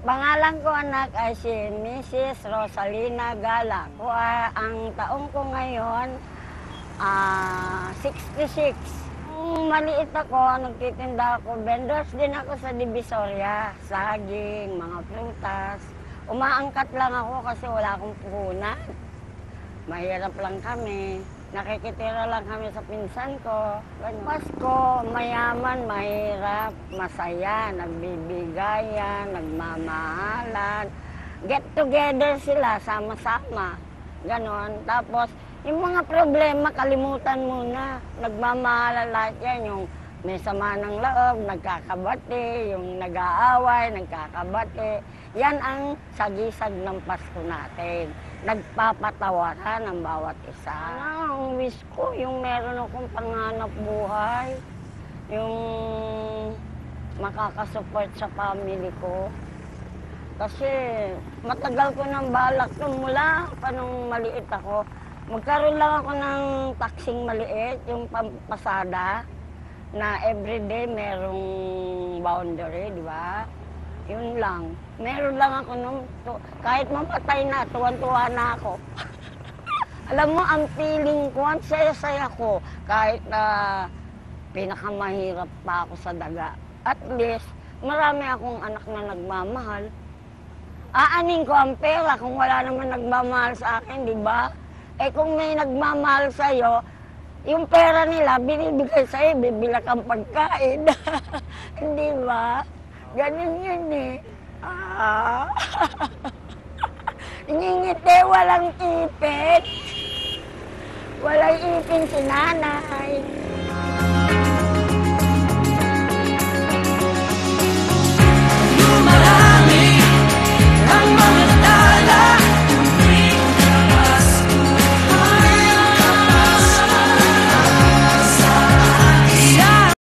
pangalan ko anak ay si Mrs. Rosalina Galang. Ko, ah, ang taong ko ngayon, ah 66. Nung maliit ako, nagtitinda ako. Vendors din ako sa Divisoria. Saging, mga prutas. Umaangkat lang ako kasi wala akong puhunan. Mahirap lang kami. Nakikitira lang kami sa pinsan ko. Ganun. Pasko, mayaman, mahirap, masaya, nagbibigayan, nagmamahalan. Get together sila, sama-sama. Ganon. Tapos, yung mga problema, kalimutan muna. Nagmamahalan lahat yan. Yung may sama ng loob, nagkakabati, yung nag-aaway, nagkakabati. Yan ang sagisag ng Pasko natin. Nagpapatawaran ang bawat isa. Ano, ang wish ko, yung meron akong panganap buhay. Yung makakasupport sa family ko. Kasi matagal ko nang balak to mula pa nung maliit ako. Magkaroon lang ako ng taxing maliit, yung pampasada, na everyday merong boundary, di ba? Yun lang. Meron lang ako nung, kahit mamatay na, tuwan-tuwa na ako. Alam mo, ang feeling ko, ang saya-saya ko, kahit na pinakamahirap pa ako sa daga. At least, marami akong anak na nagmamahal. Aanin ko ang pera kung wala naman nagmamahal sa akin, di ba? Eh kung may nagmamahal sa'yo, yung pera nila, binibigay sa'yo, bibilak ang pagkain. Hindi ba? Ganun yun eh. Ah. Ngingiti, walang ipin. Walang ipin si nanay.